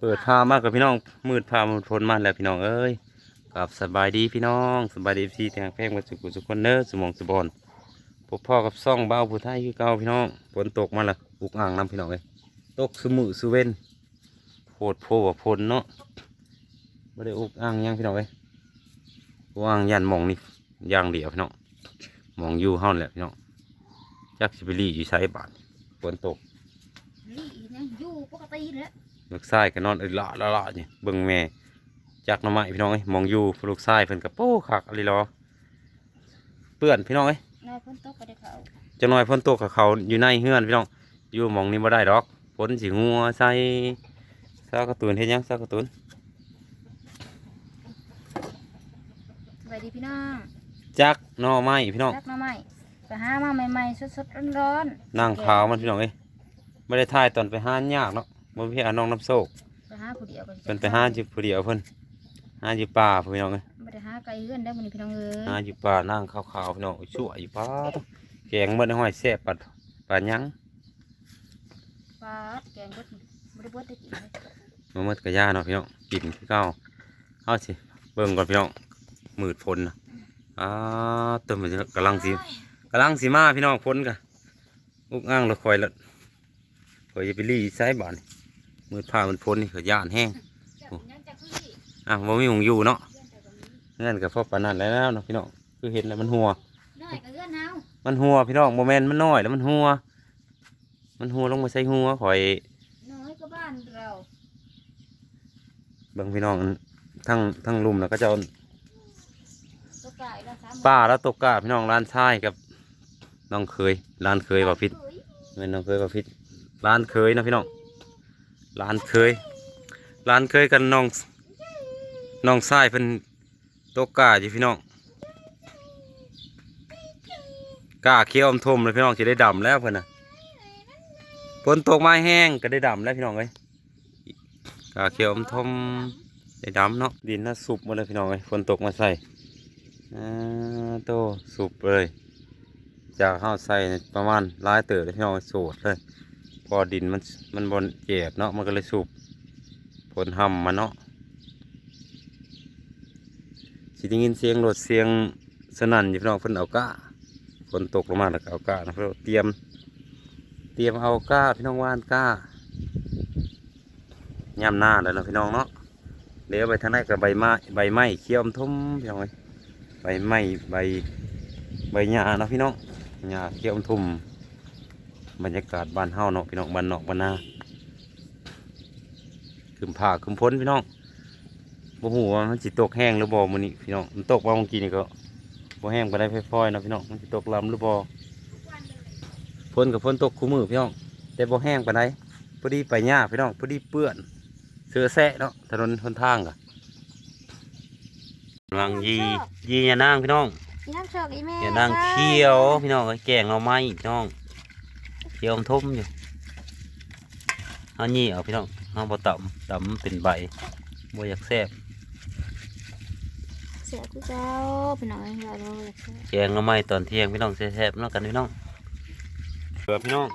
เปิดพามากกับพี่น้องมืดพามืดฝนมาแล้วพี่น้องเอ้ยกับสบายดีพี่น้องสบายดีพี่แตงแพงมาสุกุสุกคนเน้อสมองสบอนพบพ่อกับซ่องเบ้าผู้ไทยคือเก่าพี่น้องฝนตกมาและอุกอ่างน้ำพี่น้องเอ้ยตกสมุสุเวนโพดโพว่าพลเนาะไม่ได้อุกอ่างหยังพี่น้องเอ้ยอุกอ่างยันหมองนี่ย่างเดียวพี่น้องหมองอยู่ห้องแหละพี่น้องจักสิบรีอยู่ใช้บาทฝนตกลี่เนี่ยอยู่ปกติเลย ลูกชายก็นอนเอ้ยละละละนี่เบิ่งแม่จักหน้ำไม้พี่น้องเอ้ยมองอยู่ลูกชายเพิ่นกับโป้คักอะไรรอเปื้อนพี่น้องเอ้ยนายพ้นตกก็ได้เขาจังน้อยฝนตกกับเขาอยู่ในเฮือนพี่น้องอยู่หมองนี้บ่ได้ดอกฝนสิงัวใส่ซากระตุนเฮ็ดหยังซากระตุนสวัสดีพี่น้องจักหน่อไม้พี่น้องรักมาใหม่ไปหามาใหม่ๆสดๆร้อนนั่งขาวมันพี่น้องเอ้ยไม่ได้ถ่ายตอนไปหายากเนาะ บ่พี่อาน้องน้ำโซกๆไปหาผู้เดียวกันเพิ่นไปหาอยู่ผู้เดียวเพิ่นหาอยู่ป่าพี่น้องเอ้ยไม่ได้หาไกลเอื้อนได้อมันพี่น้องเอ้ยหาอยู่ป่านั่งขาวๆพี่น้องชั่วอยู่ป่าต้องแกงเมื่อในห้อยแซ่บปัดปัดหยังปลาดแกงเบดไม่ได้เบดได้กินเลยมาเมื่อกระยาเนาะพี่น้องกินคือเก่าเอาสิเบิ่งก่อนพี่น้องมืดฝนนะอ่าเติมมันกำลังสิกำลังสิมาพี่น้องฝนกะอุกอ้างรถคอยละคอยจะไปรีใช้บ้านนี่ มืดผ้ามันฝนนี่ขย่านแห้งจับยังจับขึ้นสิอะบ่มีหงอยู่เนาะเอื้อนแต่ก็มีงั้นกับพ่อปานนั้นแล้วเนาะพี่น้องคือเห็นแล้วมันหัวน้อยก็เอื้อนเฮามันหัวพี่น้องโมเมนต์มันน้อยแล้วมันหัว มันหัวลงมาใส่หัวข่อยน้อยก็บ้านเราเบิ่งพี่น้องทั้งทั้งลุมแล้วก็จะเอาตัวกายละสามป้าแล้วตกกาพี่น้องร้านชายกับน้องเคยร้านเคยบ่าพิษเฮ้ยเป็นน้องเคยบ่าพิษร้านเคยนะพี่น้อง ร้านเคยร้านเคยกันน้องน้องชายเพิ่นตกกาอยู่พี่น้องกาเคี้ยวอมทมเลยพี่น้องจะได้ดำแล้วเพิ่นนะฝนตกมาแห้งก็ได้ดำแล้วพี่น้องเอ้ยกาเคี้ยวอมทมได้ดำเนาะดินน่าสุบหมดเลยพี่น้องเอ้ยฝนตกมาใส่อ่าโตสุบเลย จากข้าวใส่ประมาณหลายเติบเลยพี่น้องสูดเลย พอดินมันมันบนเจ็บเนาะมันก็เลยสุบผลห่ำมันเนาะสิได้ยินเสียงรถเสียงสนั่นอยู่พี่น้องเพิ่นเอาก้าฝนตกลงมาแล้วก็เอาก้านะเพิ่นเตรียม เตรียมเอาก้าพี่น้องว่านก้าย่ำหน้าแล้วเนาะพี่น้องเนาะเดี๋ยวไปทางไหนกับใบไม้ใบไม้เขียวอมทุ่มพี่น้องใบไม้ใบใบหญ้าเนาะพี่น้องหญ้าเขียวทุ่ม บรรยากาศบ้านเฮาเนาะพี่น้องบ้านนอกบ้านนาขึ้นผาขึ้นพ้นพี่น้องบ่ฮู้ว่ามันสิตกแห้งหรือบ่มื้อนี้พี่น้องมันตกว่าเมื่อกี้นี่ก็บ่แห้งบ่ได้ไฟฟอยๆเนาะพี่น้องมันสิตกลำหรือบ่ฝนกับฝนตกคู่มือพี่น้องแต่บ่แห้งปานใดพอดีไปหญ้าพี่น้องพอดีเปื้อนเสือแซะเนาะถนนหนทางกะลังยียีอย่านางพี่น้องอีน้ำชอกอีแม่อย่านางเขียว พี่น้องก็แกงเอาไม้พี่น้อง เขียวอมทุ่มอยู่เอานี่เอาพี่น้องเอาบ่ต่ำต่ำเป็นใบบ่อยากแซ่บเสียกูเจ้าพี่น้องเราเราอยากใส่แกงเอาไม้ตอนเที่ยงพี่น้องแซ่บๆเนาะกันพี่น้องเกลือพี่น้อง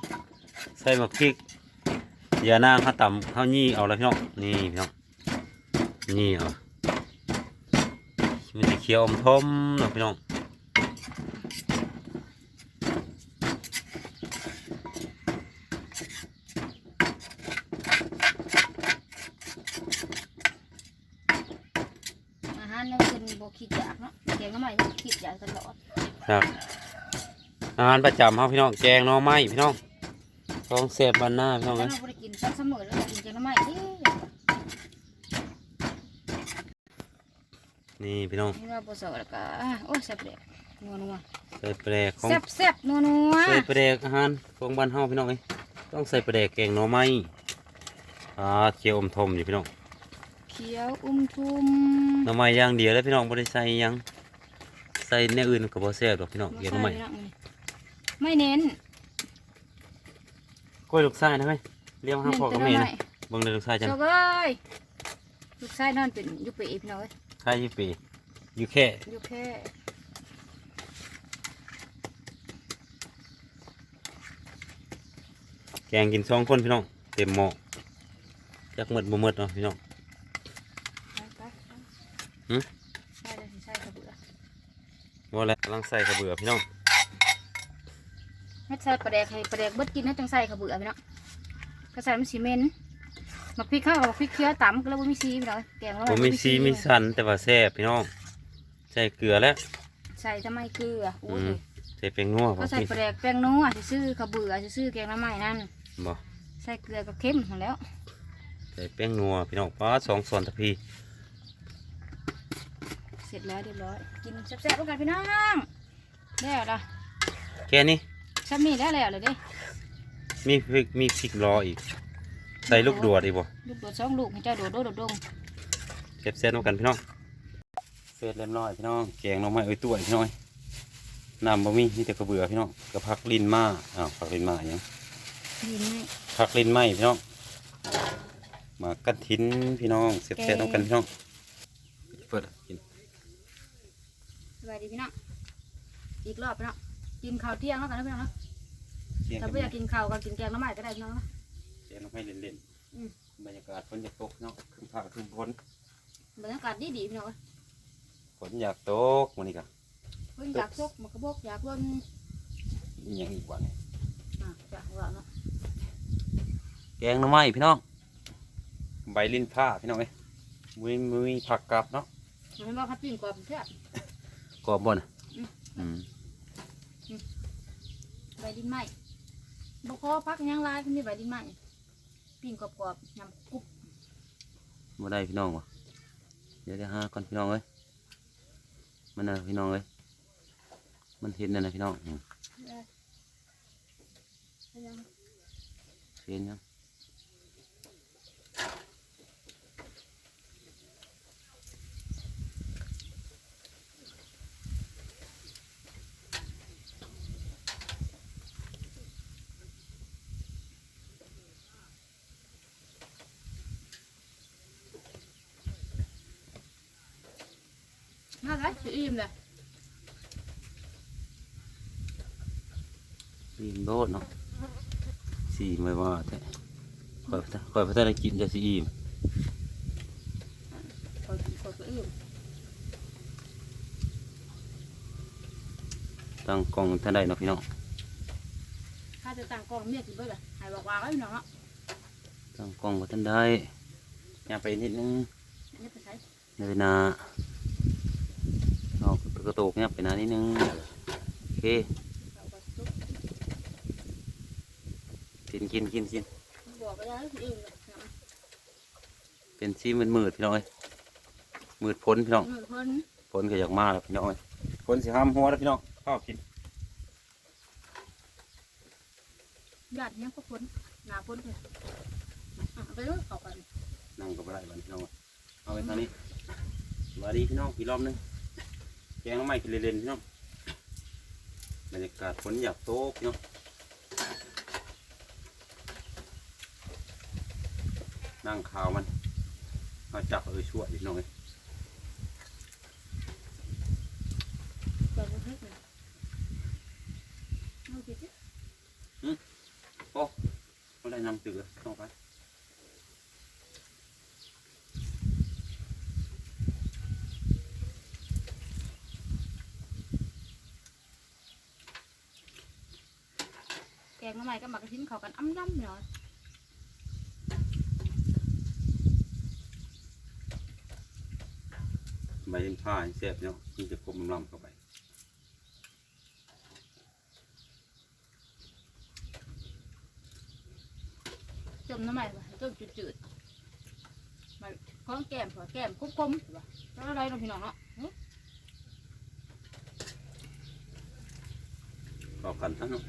ใส่หมักพริกอย่านางเขาต่ำเขานี่เอาแล้วพี่น้องนี่พี่น้องนี่เอามันจะเขียวอมทุ่มเนาะพี่น้อง อาหารเนี่ยเป็นโบคิดอยากเนาะแกงก็ไม่คิดอยากตลอดครับอาหารประจำเขาพี่น้องแกงหน่อไม้พี่น้องต้องเสียบบันหน้าพี่น้องแล้เลวยเราไปกินซ้ำเสมอแล้วกินแกงก็ไม่ที่นี่พี่น้องนี่เราผสมแล้วก็อะโอ้ยแซ่บเลยนัวนัวใส่ปลาแดกของแซ่บแซ่บนัวนัวใส่ปลาแดกอาหารของบ้านเฮาพี่น้องเลยต้องใส่ปลาแดกแกงหน่อไม้อ่าเคี่ยวอมทมอยู่พี่น้องเขียวอุ้มทุ่มหน่อไม้อย่างเดียวแล้วพี่น้องบ่ได้ใส่หยัง ใส่แนวอื่นก็บ่แซ่บหรอกพี่น้องแกงหน่อไม้ไม่เน้นกล้วยลูกชายนะเฮ้ยเลี้ยงห้าเน้นพ่อแต่กับน้แม่อนะยเบิ่งเลยลูกชายจังโชคเอ้ยลูกชายนอนเป็นอยุปีพี่น้องเอ้ยชายยี่ปีอยู่แค่อยู่แค่แกงกินสองคนพี่น้องเต็มหม้อจักหมดบ่หมดเนาะพี่น้อง ว่าแล้วกำลังใส่กระเบือพี่น้องไม่ใส่ปลาแดกให้ปลาแดกเบิดกินให้จังใส่กระเบือพี่น้องกระใส่มันสีเหม็นมาพริกข้าวกับพริกเคี้ยวต่ำก็แล้วบ่มีซีพี่น้องแกงแล้วผมมีซีมีสันแต่ว่าแซ่บพี่น้องใส่เกลือแล้วใส่ทำไมเกลือโอ้อืยมใส่แป้งนัวบ่ก็ใส่พี่ปลาแดกแป้งนัวซื่อๆกระเบือซื่อๆแกงน้ำใหม่นั่นบ่ใส่เกลือกับเค็มหมดแล้วใส่แป้งนัวพี่น้องป้าสองส่วนตะพี เสร็จแล้วเรียบร้อย กินแซ่บๆด้วยกันพี่น้องแล้วล่ะแค่นี้ซ้ำนี่แล้วแล้วเลยเด้มีพริกมีพริกรออีก ใส่ลูกดวดอีกบ่ลูกโดดสองลูกให้เจ้าโดดโดดโดดดงเก็บเส้นกันพี่น้องเสร็จเรียบร้อยพี่น้องแกงหน้องไม้เอ้ยตุ้ยพี่น้อยน้ำบะหมี่มีแต่กระเบือพี่น้องกระพักลิ้นมาอ้าวพักลิ้นมาอย่างดีไหมพักลิ้นไหมพี่น้องมากันทิ้นพี่น้องเสร็จเสร็จน้องกันพี่น้องเปิดกิน ส บายดีพี่น้องอีกรอบพี่น้องกินข้าวเที่ยงแล้วกันนะพี่น้องนะเที่ยงถ้ากันไม่อยากกินข้าวก็กินแกงน้ำใหม่ก็ได้พี่น้องนะแกงหน้องไม้เล่นอืม ๆบรรยากาศฝนอยากตกเนาะครึ้มฟ้าครึ้มฝนบรรยากาศดีดีๆพี่น้องเอ้ยฝนอยากตกวันนี้กะเพิ่งอยากซกมันก็บอกอยากเพิ่นมีอย่างอีกวันอะอยากว่าเนาะแกงหน้องไม้พี่น้องใบลิ้นผ้าพี่น้องเอ้ยมุ้ยมุ้ยผักกาดเนาะมันให้ว่าพัดปิ้งกรอบแซ่บ กรอบบ่นะอืมอืมใบดินไหม้บกพอพักหยังหลายเพิ่นมีใบดินไหม้ปิ้งกรอบๆยำกรุบบ่ได้พี่น้องวะเดี๋ยวเดี๋ยวหาก่อนพี่น้องเอ้ยมันนะพี่น้องเอ้ยมันเห็นนั่นนะพี่น้องอืมได้ได้ยังเห็นยัง น่ารักสิอิ่มเลย สีมโดดเนาะสีไม่ว่าแต่คอยคอยพัฒนากินจะสีอิ่มคอยกินคอยก็อิ่มตั้งกล้องท่านใดเนาะพี่น้องถ้าจะตั้งกล้องเมียกินเบิดเลยให้บอกว่าไว้พี่น้องเนาะตั้งกล้องก็ท่านได้อย่าไปนิดนึงอันนี้ไปใช้ในเวลาเอากระโตกเนี่ยไปนานิดนึงโอเค เราก็ซุก กินกินกินกินบอกไปแล้วสิอิ่มเลยเนาะเป็นซีมันมืดพี่น้องเอ้ยมืดพ้นพี่น้องเงินเพิ่นพ้นก็อยากมาแล้วพี่น้องเอ้ยพ้นสิห้ามหัวแล้วพี่น้องข้าวกินญาติเนี่ยก็เพิ่นหนาเพิ่นเลยอะไปเลยเข้าไปนั่งกับอะไรบ้านพี่น้องเอาไปทางนี้สวัสดีพี่น้องอีกรอบหนึงแกงน้ำใหม่กินเล่นๆพี่น้องบรรยากาศฝนอยากตกพี่น้อง นั่งข่าวมันเอาจับเออชั่วพี่น้องเอ้ยไปบ่เฮ็ดเลยเอาสิสิไม่ได้นั่งตึกเลยต้องไปแกงน้ำใหม่ก็หมักกระทิ้นเข้ากันอ้ำดำเนา ใบเห็นผ้าให้แซ่บพี่น้องนี่จะครบลำๆเข้าไปจมน้ำใหม่ว่ะจมจืดๆมาของแก้มหัวแก้มคุ้มๆว่ะแล้วอะไรเนาะพี่น้องเนาะหึเข้ากันทั้งเนาะ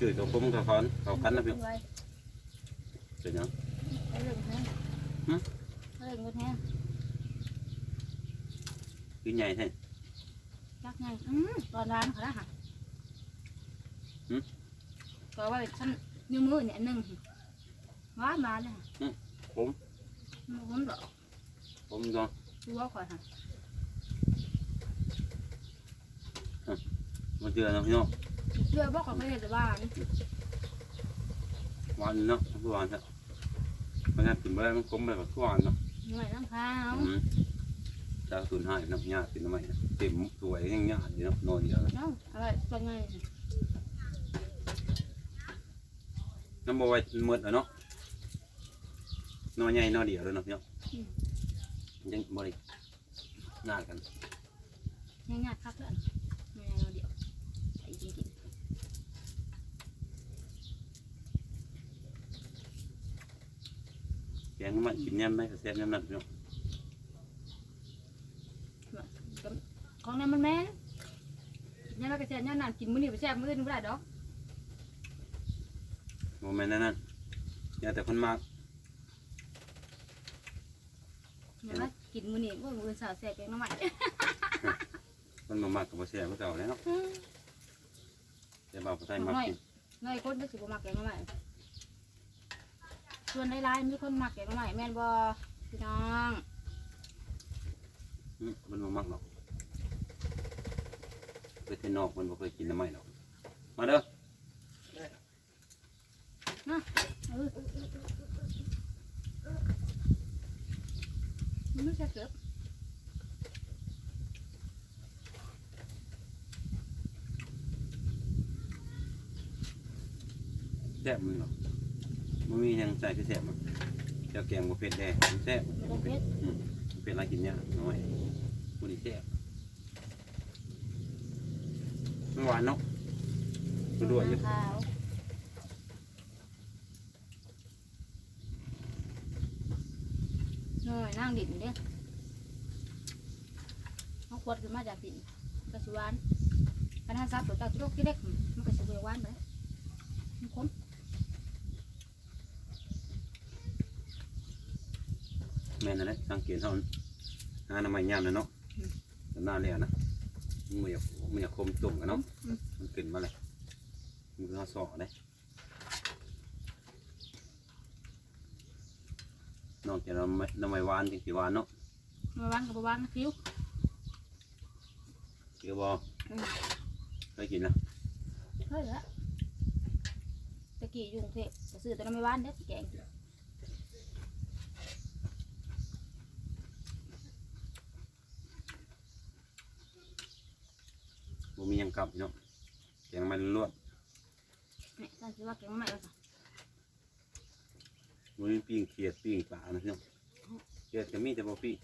จืดกับคมกับคอนเข้ากันนะพี่เอาไว้เดี๋ยวนะเอาเรื่องแห้งหึเอาเรื่องเงินแห้ง คือใหญ่แท้ยักไงอืมตอนร้านเขาละค่ะหึก็ว่าเป็นชั้นนิ้วมือเนี่ยอันหนึ่งว้ามาเลยค่ะผมมันบอกผมดองตัวข่อยค่ะมาเจอเนาะพี่น้องเชื่อบอกเขาไม่ได้แต่ว่านี่หวานเนาะหวานครับเพราะงั้นกินบ่ได้มันคมแบบทั่วเนาะหน่อยน้ำข้าวอืม จากศูนย์ห้าน้ำยาติดน้ำใหม่เต็มสวยแห้งยาดีเนาะนอนเดียวเนาะอะไรเป็นไงน้ำบ่ไว้หมดแล้วเนาะนอนใหญ่นอนเดียวเลยเนาะพี่เนาะยังบ่ได้งานกันยังยากคักเลยไม่เอาเดี๋ยวใส่จริงแกงมันกินยำได้ก็แซ่บยำนั่นพี่เนาะ ของนั้นมันแม่นยังเรากระเทียมยังนานกินมื้อนี้ไปแซ่บมื้อนึงบ่ได้ดอกโมเมนต์นั้นนั่นอย่าแต่คนมากยังว่ากินมื้อนี้ว่ามื้อสาวแซ่บแกงหน้ำใหม่คนบ่มากก็บ่แซ่บคือเก่าแล้วเนาะแต่บ่าวผู้ไทยมากกินน้อยคนก็สิบ่มักแกงหน้ำใหม่ส่วนหลายๆมีคนมักแกงหน้ำใหม่แม่นบ่พี่น้อง อืมมันบ่มักหรอก ไปที่นอกมันบ่เคยกินน้ำใหม่หรอกมาเด้อเออมันไม่ใช่เกือแซ่บมือหรอกมันมีหยังใส่คือแซ่บมั้งเจ้าแกงบ่เผ็ดแดงมันแซ่บบ่เผ็ดดอืมมันเป็นอะไรกินยากน้อยบ่ได้แซ่บ มันหวานเนาะมันด้วยอยู่ขาวหน่อยนั่งดิ่นเด้เขาขวดขึ้นมาจากดิ่นกระสวานกันทันซับตัวเจ้าที่โลกที่เล็กมันก็สวยหวานไปมันคมแม่นนั่นแหละสังเกตเท่านั้นหาน้ำใหม่ยามน่ะเนาะแต่หน้าแล้วนะมันบ่อยาก มันอยากคมตุ่มกันเนาะมันขึ้นมาเลยมันก็สอได้นอกจากเราไม่น้ำไม่หวานจริงๆหวานเนาะมาหวานกับหวานคิ้วเกี่ยวบออืมเคยกินนะเฮ้ยละตะกี้อยุงเทพจะซื้อแต่น้ำไม่หวานเด้อแกง มีหยังกลับเนาะแกงมันลวดนี่ท่านสิว่าแกงใหม่แล้วค่ะบ่มีปิ้งเขียดปิ้งปลานะพี่น้องเขียดก็มีแต่บ่ปิ้ง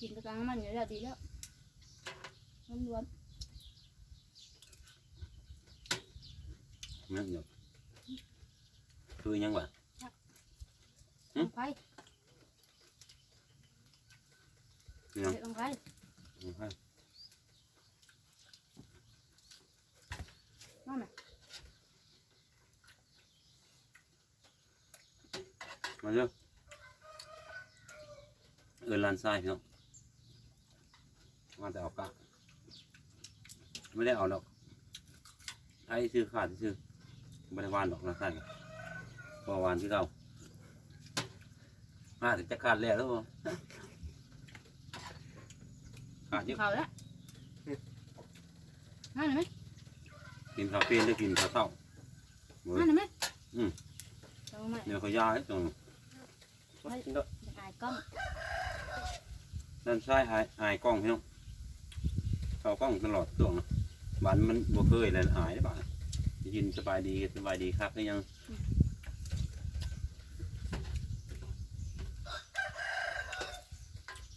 กินกระตังมันอยู่แล้วดีแล้วมันรวมนั่นเนาะ คือหยังวะลงไปพี่น้องเด็ดลงไปเอาให้นั่นน่ะมาเด้อเอินลานทรายพี่น้องมาแต่เอากะไม่ได้เอาดอกไอ้ซื้อขาดซื้อไม่ได้หวานดอกลานทราย พอหวานที่เรามาถึงจะขาดแล้วแล้วบ่ขาดเยอะเขาแล้วนั่นเห็นไหมกินคาเฟ่หรือกินข้าวเต้าโอ้ยนั่นเห็นไหมอืมลงมาเดี๋ยวเขายาไอ้ตรงจะอายกล้องด้านซ้ายอายอายกล้องพี่น้องเขากล้องตลอดช่วงนะบ้านมันบ่เคยเลยอายได้บ้านยินสบายดีสบายดีครับก็ยัง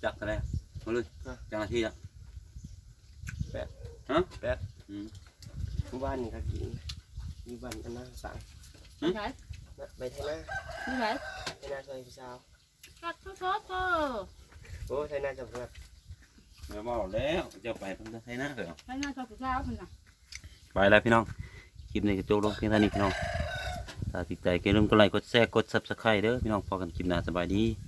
จักอะไรมาเลย จังนาทีละแปดฮะแปด อืม หมู่บ้านนี่ครับกินมีบ้านอันน่าสั่งไม่ใช่นะไปไทยนาไม่ใช่ไทยนาซอยพี่สาวกัดโทษโทษโทษโอ้ไทยนาจับครับเดี๋ยวบอกแล้วเจะไปเพิ่งจะใช้หน้าเถอะไปงานชอบผู้สาวคนน่ะไปแล้วพี่น้อง คลิปนี้ก็จบลงเพียงเท่านี้พี่น้อง ถ้าติดใจก็อย่าลืมกดไลค์ กดแชร์ กดซับสไครต์เด้อพี่น้องพอกันคลิปหน้าสบายดีส